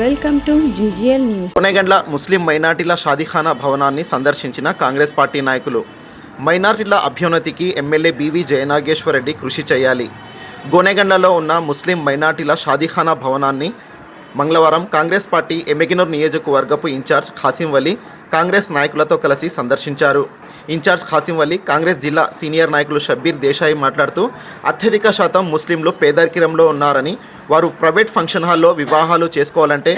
Welcome to GGL news. Konegandla Muslim మైనార్టీల షాదీఖానా భవనాన్ని సందర్శించిన కాంగ్రెస్ పార్టీ నాయకులు. మైనార్టీల అభ్యున్నతికి ఎమ్మెల్యే బివి జయనాగేశ్వర్ రెడ్డి కృషి చేయాలి. గోనెగండ్లలో ఉన్న ముస్లిం మైనార్టీల షాదీఖానా భవనాన్ని మంగళవారం కాంగ్రెస్ పార్టీ ఎమ్మెగినూర్ నియోజకవర్గపు ఇన్ఛార్జ్ ఖాసిం వలీ కాంగ్రెస్ నాయకులతో కలిసి సందర్శించారు. ఇన్ఛార్జ్ ఖాసిం వలి కాంగ్రెస్ జిల్లా సీనియర్ నాయకులు షబ్బీర్ దేశాయి మాట్లాడుతూ అత్యధిక శాతం ముస్లింలు పేదరికంలో ఉన్నారని వారు ప్రైవేట్ ఫంక్షన్ హాల్లో వివాహాలు చేసుకోవాలంటే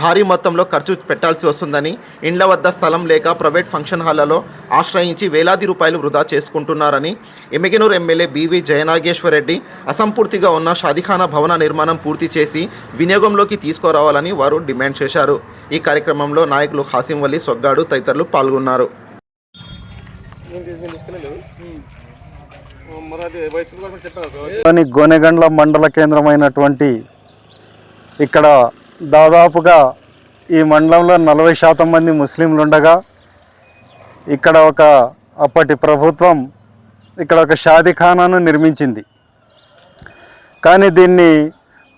భారీ మొత్తంలో ఖర్చు పెట్టాల్సి వస్తుందని ఇండ్ల వద్ద స్థలం లేక ప్రైవేట్ ఫంక్షన్ హాళ్ళలో ఆశ్రయించి వేలాది రూపాయలు వృధా చేసుకుంటున్నారని ఎమ్మెగనూరు ఎమ్మెల్యే బీవీ జయనాగేశ్వర రెడ్డి అసంపూర్తిగా ఉన్న షాదీఖానా భవన నిర్మాణం పూర్తి చేసి వినియోగంలోకి తీసుకురావాలని వారు డిమాండ్ చేశారు. ఈ కార్యక్రమంలో నాయకులు హాసిం వలి సొగ్గాడు తదితరులు పాల్గొన్నారు. గోనెగండ్ల మండల కేంద్రమైనటువంటి ఇక్కడ దాదాపుగా ఈ మండలంలో నలభై శాతం మంది ముస్లింలు ఉండగా ఇక్కడ ఒక అప్పటి ప్రభుత్వం ఇక్కడ ఒక షాదీఖానాను నిర్మించింది. కానీ దీన్ని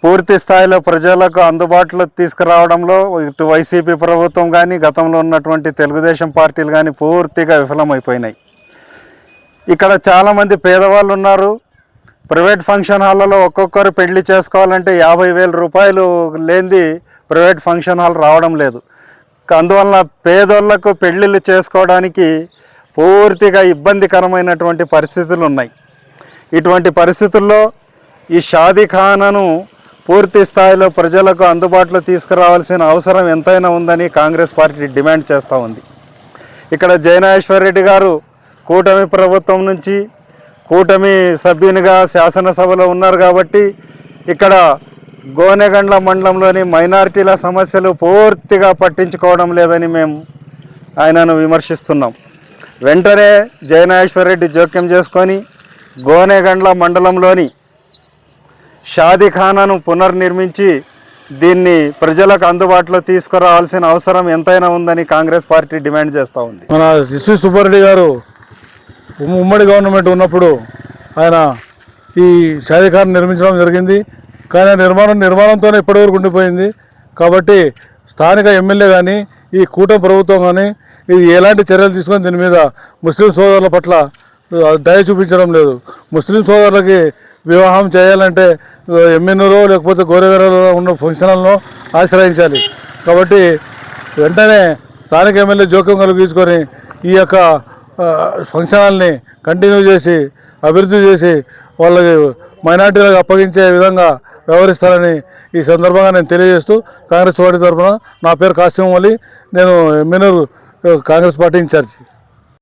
పూర్తి స్థాయిలో ప్రజలకు అందుబాటులో తీసుకురావడంలో ఇటు వైసీపీ ప్రభుత్వం కానీ గతంలో ఉన్నటువంటి తెలుగుదేశం పార్టీలు కానీ పూర్తిగా విఫలమైపోయినాయి. ఇక్కడ చాలామంది పేదవాళ్ళు ఉన్నారు. ప్రైవేట్ ఫంక్షన్ హాల్లో ఒక్కొక్కరు పెళ్ళి చేసుకోవాలంటే యాభై వేల రూపాయలు లేనిది ప్రైవేట్ ఫంక్షన్ హాల్ రావడం లేదు. అందువలన పేదోళ్ళకు పెళ్ళిళ్ళు చేసుకోవడానికి పూర్తిగా ఇబ్బందికరమైనటువంటి పరిస్థితులు ఉన్నాయి. ఇటువంటి పరిస్థితుల్లో ఈ షాదీఖానాను పూర్తి స్థాయిలో ప్రజలకు అందుబాటులో తీసుకురావాల్సిన అవసరం ఎంతైనా ఉందని కాంగ్రెస్ పార్టీ డిమాండ్ చేస్తూ ఉంది. ఇక్కడ జయనాశ్వర్ రెడ్డి గారు కూటమి ప్రభుత్వం నుంచి కూటమి సభ్యునిగా శాసనసభలో ఉన్నారు కాబట్టి ఇక్కడ గోనెగండ్ల మండలంలోని మైనారిటీల సమస్యలు పూర్తిగా పట్టించుకోవడం లేదని మేము ఆయనను విమర్శిస్తున్నాం. వెంటనే జయనాశ్వర్ రెడ్డి జోక్యం చేసుకొని గోనెగండ్ల మండలంలోని షాదీఖానాను పునర్నిర్మించి దీన్ని ప్రజలకు అందుబాటులో తీసుకురావాల్సిన అవసరం ఎంతైనా ఉందని కాంగ్రెస్ పార్టీ డిమాండ్ చేస్తూ ఉంది. మన ఎస్వి సుబ్బారెడ్డి గారు ఉమ్మడి గవర్నమెంట్ ఉన్నప్పుడు ఆయన ఈ షాదీఖాన్ నిర్మించడం జరిగింది. కానీ ఆ నిర్మాణం నిర్మాణంతోనే ఇప్పటివరకు ఉండిపోయింది. కాబట్టి స్థానిక ఎమ్మెల్యే కానీ ఈ కూటమి ప్రభుత్వం కానీ ఇది ఎలాంటి చర్యలు తీసుకొని దీని మీద ముస్లిం సోదరుల పట్ల దయ చూపించడం లేదు. ముస్లిం సోదరులకి వివాహం చేయాలంటే ఎమ్మెన్యూలో లేకపోతే గోరేవేరలో ఉన్న ఫంక్షన్లను ఆశ్రయించాలి. కాబట్టి వెంటనే స్థానిక ఎమ్మెల్యే జోక్యం కలిగించుకొని ఈ యొక్క ఆ, కంటిన్యూ చేసి అభివృద్ధి చేసి వాళ్ళకి మైనార్టీలకు అప్పగించే విధంగా వ్యవహరిస్తారని ఈ సందర్భంగా నేను తెలియజేస్తూ కాంగ్రెస్ పార్టీ తరఫున నా పేరు కాస్ట్యూమ్ నేను ఎమ్మెనూరు కాంగ్రెస్ పార్టీ ఇన్ఛార్జి.